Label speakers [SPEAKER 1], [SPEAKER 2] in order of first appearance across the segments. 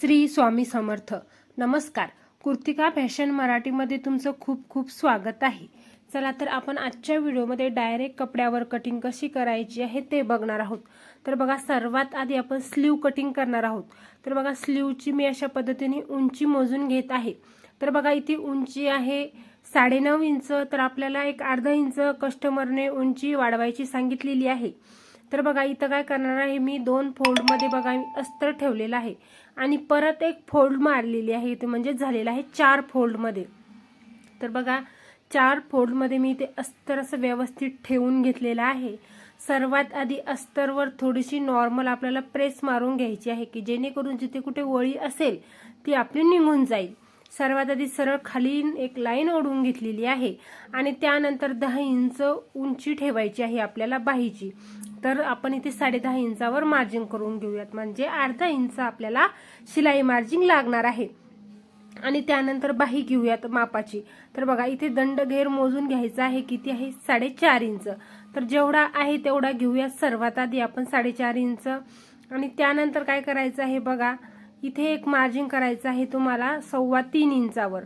[SPEAKER 1] श्री स्वामी समर्थ. नमस्कार. कुर्तिका फॅशन मराठीमध्ये तुमचं खूप खूप स्वागत आहे. चला तर आपण आजच्या व्हिडिओमध्ये डायरेक्ट कपड्यावर कटिंग कशी करायची आहे ते बघणार आहोत. तर बघा सर्वात आधी आपण स्लीव कटिंग करणार आहोत. तर बघा स्लीवची मी अशा पद्धतीने उंची मोजून घेत आहे. तर बघा इथे उंची आहे साडेनऊ इंच तर आपल्याला एक अर्धा इंच कस्टमरने उंची वाढवायची सांगितलेली आहे. तर बघा इथं काय करणार आहे मी दोन फोल्डमध्ये बघा मी अस्तर ठेवलेलं आहे. आणि परत एक फोल्ड मारलेली आहे इथे म्हणजे झालेलं आहे चार फोल्डमध्ये. तर बघा चार फोल्डमध्ये मी ते अस्तर असं व्यवस्थित ठेवून घेतलेलं आहे. सर्वात आधी अस्तरवर थोडीशी नॉर्मल आपल्याला प्रेस मारून घ्यायची आहे की जेणेकरून जिथे कुठे वळी असेल ती आपली निघून जाईल. सर्वात आधी सरळ खाली एक लाईन ओढून घेतलेली आहे. आणि त्यानंतर दहा इंच उंची ठेवायची आहे आपल्याला बाहीची. तर आपण इथे साडे दहा इंचावर मार्जिन करून घेऊयात. म्हणजे अर्धा इंच आपल्याला शिलाई मार्जिन लागणार आहे. आणि त्यानंतर बाही घेऊयात मापाची. तर बघा इथे दंड घेर मोजून घ्यायचा आहे. किती आहे? साडेचार इंच. तर जेवढा आहे तेवढा घेऊयात. सर्वात आधी आपण साडेचार इंच. आणि त्यानंतर काय करायचं आहे बघा इथे एक मार्जिन करायचं आहे तुम्हाला सव्वा तीन इंचावर.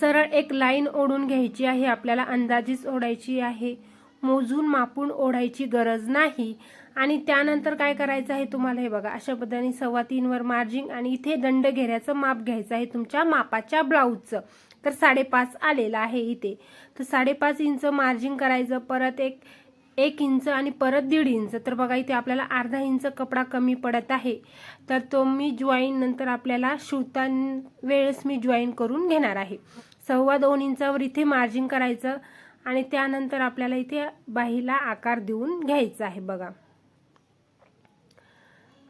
[SPEAKER 1] सरळ एक लाईन ओढून घ्यायची आहे. आपल्याला अंदाजीच ओढायची आहे. मोजून मापून ओढायची गरज नाही. आणि त्यानंतर काय करायचं आहे तुम्हाला हे बघा अशा पद्धतीने सव्वा तीनवर मार्जिन आणि इथे दंड घेऱ्याचं माप घ्यायचं आहे तुमच्या मापाच्या ब्लाऊजचं तर साडेपाच आलेलं आहे इथे. तर साडेपाच इंच मार्जिंग करायचं परत एक एक इंच आणि परत दीड इंच. तर बघा इथे आपल्याला अर्धा इंच कपडा कमी पडत आहे. तर तो मी जॉईन नंतर आपल्याला शिवता वेळेस मी जॉईन करून घेणार आहे. सव्वा दोन इंचावर इथे मार्जिंग करायचं आणि त्यानंतर आपल्याला इथे बाहीला आकार देऊन घ्यायचा आहे बघा.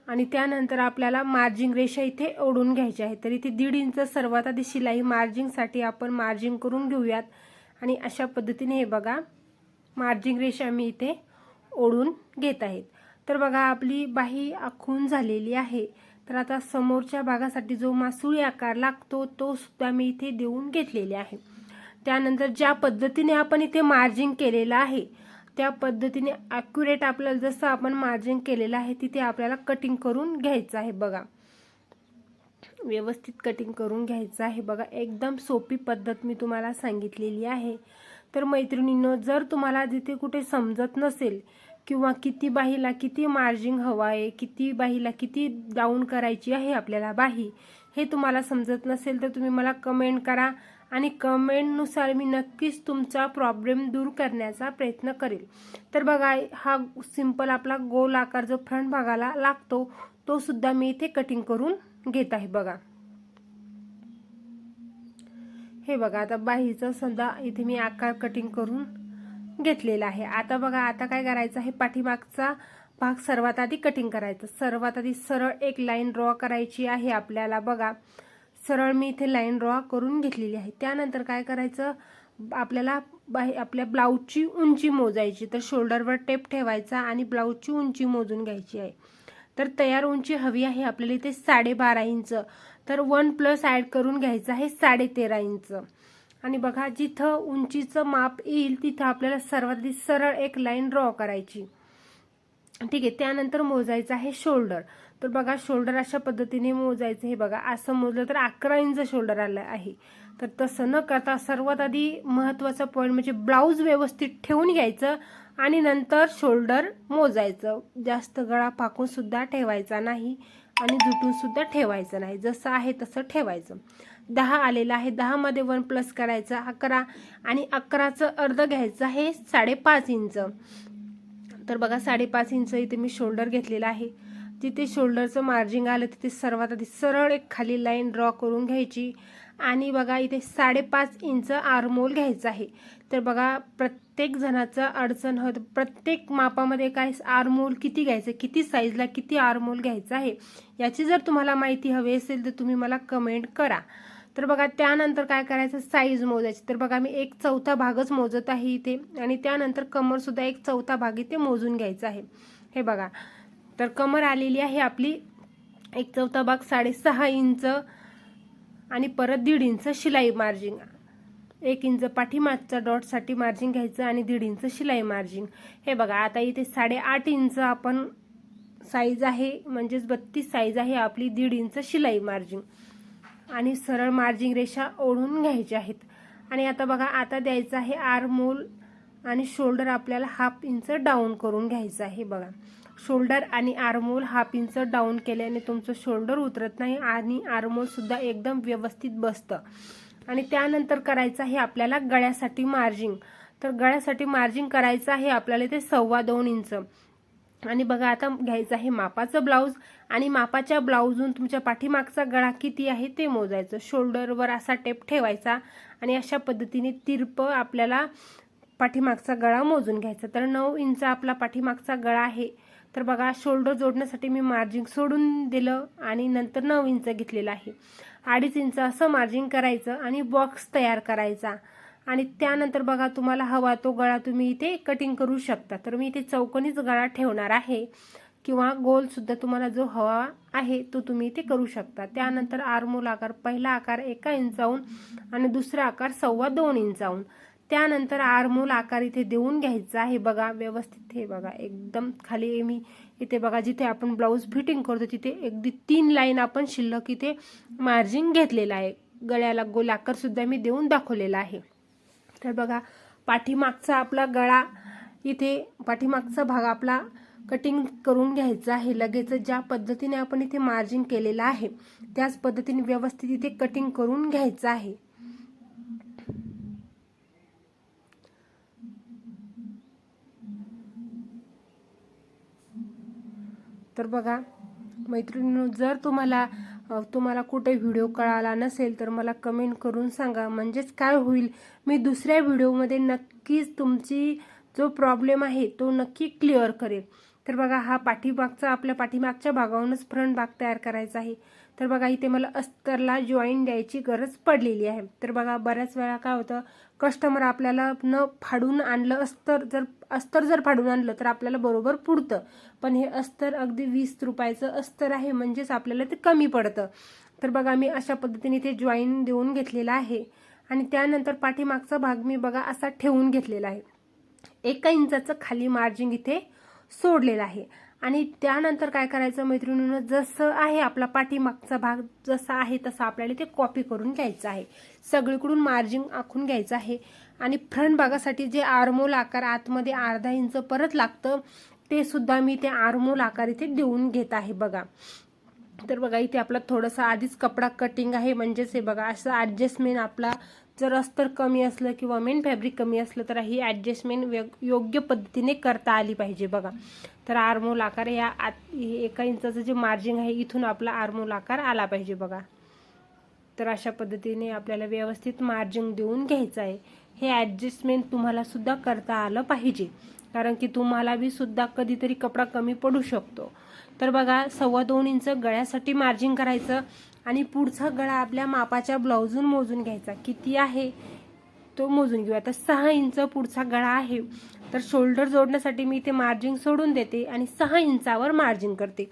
[SPEAKER 1] आणि त्यानंतर आपल्याला मार्जिंग रेषा इथे ओढून घ्यायची आहे. तर इथे दीड इंच सर्वात आधी शिलाई मार्जिंगसाठी आपण मार्जिंग करून घेऊयात. आणि अशा पद्धतीने हे बघा मार्जिंग रेषा मी इथे ओढून घेत आहेत तर बघा आपली बाही आखून झालेली आहे. तर आता समोरच्या भागासाठी जो मासुळी आकार लागतो तो सुद्धा मी इथे देऊन घेतलेले आहे. त्यानंतर ज्या पद्धतीने आपण इथे मार्जिंग केलेलं आहे त्या पद्धतीने ॲक्युरेट आपल्याला जसं आपण मार्जिंग केलेलं आहे तिथे आपल्याला कटिंग करून घ्यायचं आहे बघा. व्यवस्थित कटिंग करून घ्यायचं आहे बघा. एकदम सोपी पद्धत मी तुम्हाला सांगितलेली आहे. तर मैत्रिणींनो जर तुम्हाला जिथे कुठे समजत नसेल किंवा किती बाहीला किती मार्जिंग हवं आहे किती बाहीला किती डाऊन करायची आहे आपल्याला बाही हे तुम्हाला समजत नसेल तर तुम्ही मला कमेंट करा. आणि कमेंटनुसार मी नक्कीच तुमचा प्रॉब्लेम दूर करण्याचा प्रयत्न करेल. तर बघा हा सिंपल आपला गोल आकार जो फ्रंट भागाला लागतो तो सुद्धा मी इथे कटिंग करून घेत आहे बघा. हे बघा आता बाहीचं सुद्धा इथे मी आकार कटिंग करून घेतलेला आहे. आता बघा आता काय करायचं आहे? पाठीमागचा भाग सर्वात आधी कटिंग करायचं. सर्वात आधी सरळ एक लाईन ड्रॉ करायची आहे आपल्याला बघा. सरळ मी इथे लाईन ड्रॉ करून घेतलेली आहे. त्यानंतर काय करायचं? आपल्याला बाहे आपल्या ब्लाऊजची उंची मोजायची. तर शोल्डरवर टेप ठेवायचा आणि ब्लाऊजची उंची मोजून घ्यायची आहे. तर तयार उंची हवी आहे आपल्याला इथे साडेबारा इंच. तर वन प्लस ॲड करून घ्यायचं आहे साडेतेरा इंच. आणि बघा जिथं उंचीचं माप येईल तिथं आपल्याला सर्वात सरळ एक लाईन ड्रॉ करायची. ठीक आहे त्यानंतर मोजायचं आहे शोल्डर तर बघा शोल्डर अशा पद्धतीने मोजायचं. हे बघा असं मोजलं तर अकरा इंच शोल्डर आलं आहे. तर तसं न करता सर्वात आधी महत्त्वाचा पॉईंट म्हणजे ब्लाऊज व्यवस्थित ठेवून घ्यायचं आणि नंतर शोल्डर मोजायचं. जास्त गळा पाकून सुद्धा ठेवायचा नाही आणि जुटून सुद्धा ठेवायचं नाही. जसं आहे तसं ठेवायचं. दहा आलेलं आहे. दहामध्ये वन प्लस करायचं अकरा आणि अकराचं अर्ध घ्यायचं आहे साडेपाच इंच. तर बघा साडेपाच इंच इथे मी शोल्डर घेतलेला आहे. जिथे शोल्डरचं मार्जिंग आलं तिथे सर्वात आधी सरळ एक खाली लाईन ड्रॉ करून घ्यायची. आणि बघा इथे साडेपाच इंच आरमोल घ्यायचं आहे. तर बघा प्रत्येक जणाचं अडचण होत प्रत्येक मापामध्ये काय आरमोल किती घ्यायचं किती साईजला किती आरमोल घ्यायचं आहे याची जर तुम्हाला माहिती हवी असेल तर तुम्ही मला कमेंट करा. तर बघा त्यानंतर काय करायचं? साईज मोजायची. तर बघा मी एक चौथा भागच मोजत आहे इथे. आणि त्यानंतर कमरसुद्धा एक चौथा भाग इथे मोजून घ्यायचा आहे. हे बघा. तर कमर आलेली आहे आपली एक चौथा भाग साडेसहा इंच. आणि परत दीड इंच शिलाई मार्जिंग एक इंच पाठीमागच्या डॉटसाठी मार्जिंग घ्यायचं आणि दीड इंच शिलाई मार्जिंग हे बघा आता इथे साडेआठ इंच आपण साईज आहे म्हणजेच बत्तीस साईज आहे आपली दीड इंच शिलाई मार्जिंग आणि सरळ मार्जिंग रेषा ओढून घ्यायच्या आहेत. आणि आता बघा आता द्यायचं आहे आरमोल आणि शोल्डर आपल्याला हाफ इंच डाऊन करून घ्यायचं आहे बघा. शोल्डर आणि आरमोल हाफ इंच डाऊन केल्याने तुमचं शोल्डर उतरत नाही आणि आरमोलसुद्धा एकदम व्यवस्थित बसतं. आणि त्यानंतर करायचं आहे आपल्याला गळ्यासाठी मार्जिंग. तर गळ्यासाठी मार्जिंग करायचं आहे आपल्याला ते सव्वा दोन इंच. आणि बघा आता घ्यायचं आहे मापाचं ब्लाऊज. आणि मापाच्या ब्लाऊजून तुमच्या पाठीमागचा गळा किती आहे ते मोजायचं. शोल्डरवर असा टेप ठेवायचा आणि अशा पद्धतीने तिरप आपल्याला पाठीमागचा गळा मोजून घ्यायचा. तर नऊ इंच आपला पाठीमागचा गळा आहे. तर बघा शोल्डर जोडण्यासाठी मी मार्जिंग सोडून दिलं आणि नंतर नऊ इंच घेतलेलं आहे. अडीच इंच असं मार्जिंग करायचं आणि बॉक्स तयार करायचा. आणि त्यानंतर बघा तुम्हाला हवा तो गळा तुम्ही इथे कटिंग करू शकता. तर मी इथे चौकोनीच गळा ठेवणार आहे. किंवा गोलसुद्धा तुम्हाला जो हवा आहे तो तुम्ही इथे करू शकता. त्यानंतर आरमोल आकार पहिला आकार एका इंचाहून आणि दुसरा आकार सव्वा दोन इंचाहून त्यानंतर आरमोल आकार इथे देऊन घ्यायचा आहे. बघा व्यवस्थित हे बघा एकदम खाली मी इथे बघा जिथे आपण ब्लाऊज फिटिंग करतो तिथे अगदी तीन लाईन आपण शिल्लक इथे मार्जिन घेतलेला आहे. गळ्याला गोल आकारसुद्धा मी देऊन दाखवलेला आहे. तर बघा पाठीमागचा आपला गळा इथे पाठीमागचा भाग आपला कटिंग करून घ्यायचा आहे. लगेच ज्या पद्धतीने आपण इथे मार्जिन केलेलं आहे त्याच पद्धतीने व्यवस्थित इथे कटिंग करून घ्यायचं आहे. तर बघा मैत्रिणी जर तुम्हाला तुम्हाला कुठे व्हिडिओ कळाला नसेल तर मला कमेंट करून सांगा. म्हणजेच काय होईल? मी दुसऱ्या व्हिडिओमध्ये नक्कीच तुमची जो प्रॉब्लेम आहे तो नक्की क्लिअर करेल तर बघा हा पाठीमागचा आपल्या पाठीमागच्या भागावरूनच फ्रंट भाग तयार करायचा आहे. तर बघा इथे मला अस्तरला जॉईन द्यायची गरज पडलेली आहे. तर बघा बऱ्याच वेळा काय होतं कस्टमर आपल्याला न फाडून आणलं अस्तर जर अस्तर जर फाडून आणलं तर आपल्याला बरोबर पुरतं. पण हे अस्तर अगदी वीस रुपयाचं अस्तर आहे म्हणजेच आपल्याला ते कमी पडतं. तर बघा मी अशा पद्धतीने ते जॉईन देऊन घेतलेला आहे. आणि त्यानंतर पाठीमागचा भाग मी बघा असा ठेवून घेतलेला आहे. एका इंचाचं खाली मार्जिंग इथे सोडलेलं आहे. आणि त्यानंतर काय करायचं मैत्रिणीनं जसं आहे आपला पाठीमागचा भाग जसा आहे तसा आपल्याला ते कॉपी करून घ्यायचं आहे. सगळीकडून मार्जिंग आखून घ्यायचं आहे. आणि फ्रंट भागासाठी जे आरमोल आकार आतमध्ये अर्धा इंच परत लागतं ते सुद्धा मी ते आरमोल आकार इथे देऊन घेत आहे बघा. तर बघा इथे आपला थोडंसं आधीच कपडा कटिंग आहे. म्हणजेच हे बघा असं ॲडजस्टमेंट आपला जर अस्तर कमी असलं किंवा मेन फॅब्रिक कमी असलं तर ही ॲडजस्टमेंट योग्य पद्धतीने करता आली पाहिजे बघा. तर आरमोल आकार या आत हे एका इंचाचं जे मार्जिंग आहे इथून आपला आरमोल आकार आला पाहिजे बघा. तर अशा पद्धतीने आपल्याला व्यवस्थित मार्जिंग देऊन घ्यायचं आहे. हे ॲडजस्टमेंट तुम्हाला सुद्धा करता आलं पाहिजे. कारण की तुम्हाला बी सुद्धा कधीतरी कपडा कमी पडू शकतो. तर बघा सव्वा दोन इंच गळ्यासाठी मार्जिन करायचं आणि पुढचा गळा आपल्या मापाच्या ब्लाऊजून मोजून घ्यायचा. किती आहे? तो मोजून घेऊ. आता सहा इंच पुढचा गळा आहे. तर शोल्डर जोडण्यासाठी मी इथे मार्जिन सोडून देते आणि सहा इंचावर मार्जिन करते.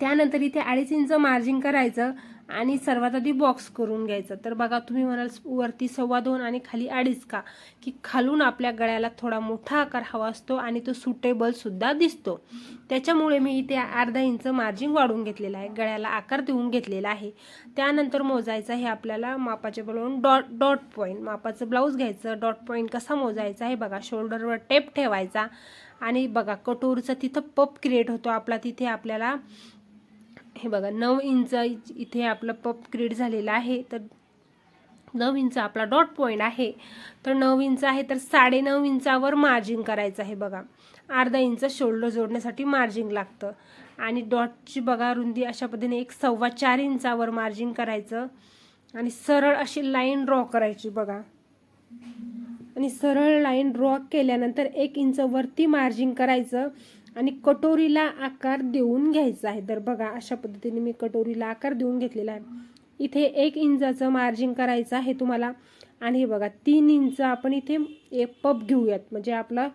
[SPEAKER 1] त्यानंतर इथे अडीच इंच मार्जिंग करायचं. आणि सर्वात आधी बॉक्स करून घ्यायचं. तर बघा तुम्ही म्हणाल वरती सव्वा दोन आणि खाली अडीच का? की खालून आपल्या गळ्याला थोडा मोठा आकार हवा असतो आणि तो सुटेबलसुद्धा दिसतो. त्याच्यामुळे मी इथे अर्धा इंच मार्जिन वाढवून घेतलेला आहे. गळ्याला आकार देऊन घेतलेला आहे. त्यानंतर मोजायचं हे आपल्याला मापाचे बोलवून डॉट डॉट पॉईंट मापाचं ब्लाऊज घ्यायचं. डॉट पॉईंट कसा मोजायचा आहे बघा. शोल्डरवर टेप ठेवायचा. आणि बघा कटोरचा तिथं पप क्रिएट होतो. आपला तिथे आपल्याला हे बघा नऊ इंच इथे आपलं पप क्रिएट झालेलं आहे तर नऊ इंच आपला डॉट पॉईंट आहे. तर नऊ इंच आहे तर साडेनऊ इंचावर मार्जिंग करायचं आहे बघा. अर्धा इंच शोल्डर जोडण्यासाठी मार्जिंग लागतं. आणि डॉटची बघा रुंदी अशा पद्धतीने एक सव्वा चार इंचावर मार्जिंग करायचं. आणि सरळ अशी लाईन ड्रॉ करायची बघा. आणि सरळ लाईन ड्रॉ केल्यानंतर एक इंच वरती मार्जिंग करायचं. आणि कटोरीला आकार देऊन घ्यायचा आहे. तर बघा अशा पद्धतीने मी कटोरीला आकार देऊन घेतलेला आहे. इथे एक इंचाचं मार्जिन करायचं आहे तुम्हाला. आणि हे बघा तीन इंच आपण इथे एक पप घेऊयात. म्हणजे आपला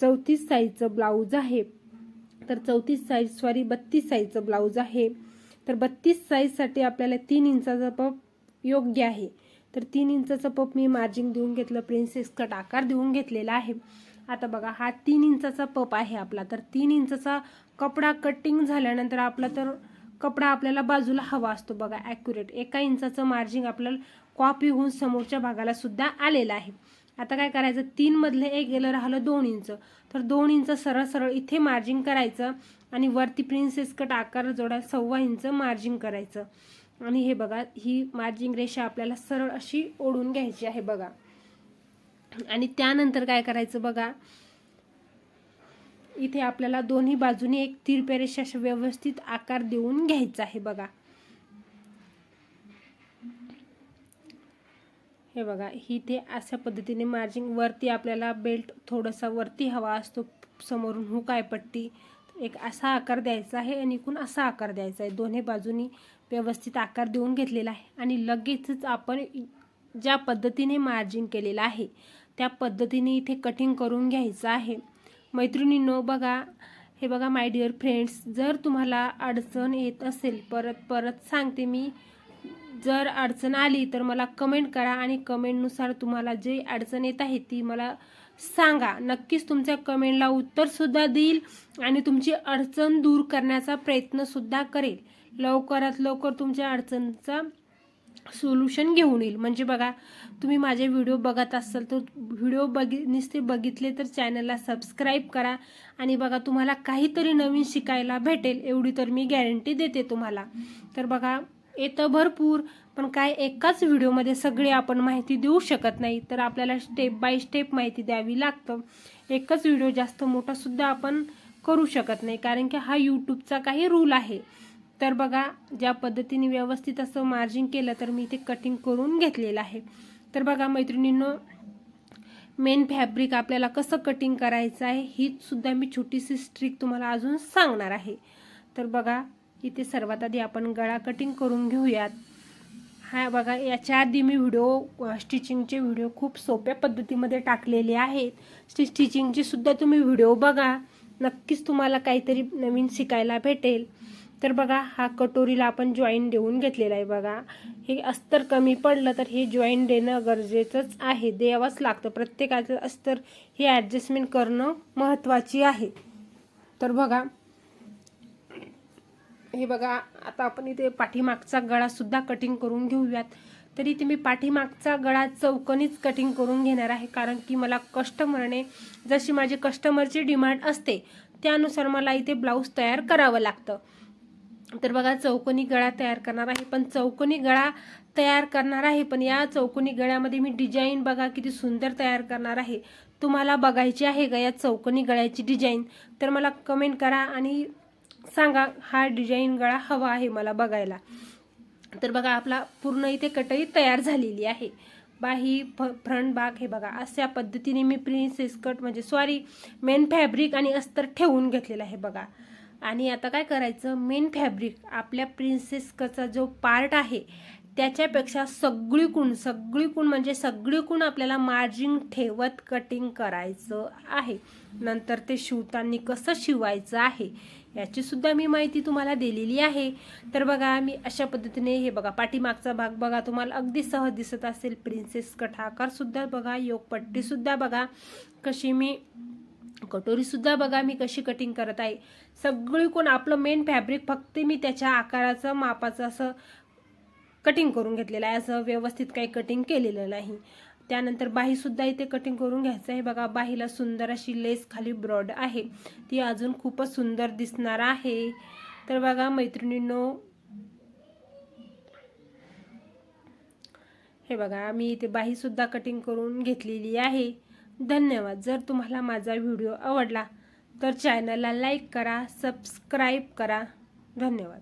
[SPEAKER 1] चौतीस साईजचं ब्लाऊज आहे. तर चौतीस साईज सॉरी बत्तीस साईजचं ब्लाऊज आहे. तर बत्तीस साईजसाठी आपल्याला तीन इंचाचा पप योग्य आहे. तर तीन इंचाचं पप मी मार्जिंग देऊन घेतलं. प्रिन्सेस कट आकार देऊन घेतलेला आहे. आता बघा हा तीन इंचाचा पप आहे आपला. तर तीन इंचाचा कपडा कटिंग झाल्यानंतर आपला तर कपडा आपल्याला बाजूला हवा असतो बघा ॲक्युरेट एका इंचाचं मार्जिंग आपल्याला कॉपी होऊन समोरच्या भागाला सुद्धा आलेलं आहे. आता काय करायचं तीनमधलं एक गेलं राहिलं दोन इंच. तर दोन इंच सरळ सरळ इथे मार्जिंग करायचं आणि वरती प्रिन्सेस कट आकार जोडा सव्वा इंच मार्जिंग करायचं. आणि हे बघा ही मार्जिंग रेषा आपल्याला सरळ अशी ओढून घ्यायची आहे बघा. आणि त्यानंतर काय करायचं बघा? इथे आपल्याला दोन्ही बाजूनी एक तिरपेरेश अशा व्यवस्थित आकार देऊन घ्यायचा आहे बघा. हे बघा इथे अशा पद्धतीने मार्जिंग वरती आपल्याला बेल्ट थोडासा वरती हवा असतो समोरून हुक आहे पट्टी. एक असा आकार द्यायचा आहे आणि इकून असा आकार द्यायचा आहे. दोन्ही बाजूनी व्यवस्थित आकार देऊन घेतलेला आहे. आणि लगेचच आपण ज्या पद्धतीने मार्जिंग केलेलं आहे त्या पद्धतीने इथे कटिंग करून घ्यायचं आहे. मैत्रिणींनो बघा हे बघा माय डिअर फ्रेंड्स जर तुम्हाला अडचण येत असेल परत परत सांगते मी. जर अडचण आली तर मला कमेंट करा आणि कमेंटनुसार तुम्हाला जे अडचण येत आहे ती मला सांगा. नक्कीच तुमच्या कमेंटला उत्तरसुद्धा देईल आणि तुमची अडचण दूर करण्याचा प्रयत्नसुद्धा करेल. लवकरात लवकर तुमच्या अडचणचा सोल्युशन घेऊन येईल. म्हणजे बघा तुम्ही माझे व्हिडिओ बघत असाल तर व्हिडिओ बघि नुसते बघितले तर चॅनलला सबस्क्राईब करा आणि बघा तुम्हाला काहीतरी नवीन शिकायला भेटेल एवढी तर मी गॅरंटी देते तुम्हाला. तर बघा येतं भरपूर पण काय एकाच व्हिडिओमध्ये सगळी आपण माहिती देऊ शकत नाही. तर आपल्याला स्टेप बाय स्टेप माहिती द्यावी लागतं. एकच व्हिडिओ जास्त मोठासुद्धा आपण करू शकत नाही कारण की हा यूट्यूबचा काही रूल आहे. तर बघा ज्या पद्धतीने व्यवस्थित असं मार्जिंग केलं तर मी ते कटिंग करून घेतलेलं आहे. तर बघा मैत्रिणींनो मेन फॅब्रिक आपल्याला कसं कटिंग करायचं आहे हीचसुद्धा मी छोटीशी स्ट्रिक तुम्हाला अजून सांगणार आहे. तर बघा इथे सर्वात आधी आपण गळा कटिंग करून घेऊयात. हा बघा याच्या आधी मी व्हिडिओ स्टिचिंगचे व्हिडिओ खूप सोप्या पद्धतीमध्ये टाकलेले आहेत. स्टि स्टिचिंगचे सुद्धा तुम्ही व्हिडिओ बघा. नक्कीच तुम्हाला काहीतरी नवीन शिकायला भेटेल. तर बघा हा कटोरीला आपण जॉईन देऊन घेतलेला आहे बघा. हे अस्तर कमी पडलं तर हे जॉईन देणं गरजेचंच आहे. द्यावंच लागतं. प्रत्येकाचं अस्तर हे ॲडजस्टमेंट करणं महत्त्वाची आहे. तर बघा हे बघा आता आपण इथे पाठीमागचा गळासुद्धा कटिंग करून घेऊयात. तरी इथे मी पाठीमागचा गळा चौकनीच कटिंग करून घेणार आहे कारण की मला कस्टमरने जशी माझी कस्टमरची डिमांड असते त्यानुसार मला इथे ब्लाऊज तयार करावं लागतं. तर बघा चौकोनी गळा तयार करणार आहे. पण चौकोनी गळा तयार करणार आहे पण या चौकोनी गळ्यामध्ये मी डिझाईन बघा किती सुंदर तयार करणार आहे. तुम्हाला बघायची आहे का या चौकोनी गळ्याची डिझाईन? तर मला कमेंट करा आणि सांगा हा डिझाईन गळा हवा आहे मला बघायला. तर बघा आपला पूर्ण इथे कटई तयार झालेली आहे. बाही फ्रंट बाग हे बघा अशा पद्धतीने मी प्रिन्सेस कट म्हणजे सॉरी मेन फॅब्रिक आणि अस्तर ठेवून घेतलेलं आहे बघा. आणि आता काय करायचं? मेन फॅब्रिक आपल्या प्रिन्सेस कचा जो पार्ट आहे त्याच्यापेक्षा सगळीकून सगळीकून म्हणजे सगळीकून आपल्याला मार्जिंग ठेवत कटिंग करायचं आहे. नंतर ते शिवताना कसं शिवायचं आहे याची सुद्धा मी माहिती तुम्हाला दिलेली आहे. तर बघा मी अशा पद्धतीने हे बघा पाठीमागचा भाग बघा तुम्हाला अगदी सहज दिसत असेल. प्रिन्सेस कट सुद्धा बघा योगपट्टी सुद्धा बघा. कशी मी कटोरीसुद्धा बघा मी कशी कटिंग करत आहे. सगळी कोण आपलं मेन फॅब्रिक फक्त मी त्याच्या आकाराचं मापाचं असं कटिंग करून घेतलेलं आहे. असं व्यवस्थित काही कटिंग केलेलं नाही. त्यानंतर बाहीसुद्धा इथे कटिंग करून घ्यायचं आहे. बघा बाहीला सुंदर अशी लेस खाली ब्रॉड आहे. ती अजून खूपच सुंदर दिसणार आहे. तर बघा मैत्रिणींनो हे बघा मी इथे बाहीसुद्धा कटिंग करून घेतलेली आहे. धन्यवाद. जर तुम्हाला माझा व्हिडिओ आवडला तर चॅनलला लाईक करा सबस्क्राईब करा. धन्यवाद.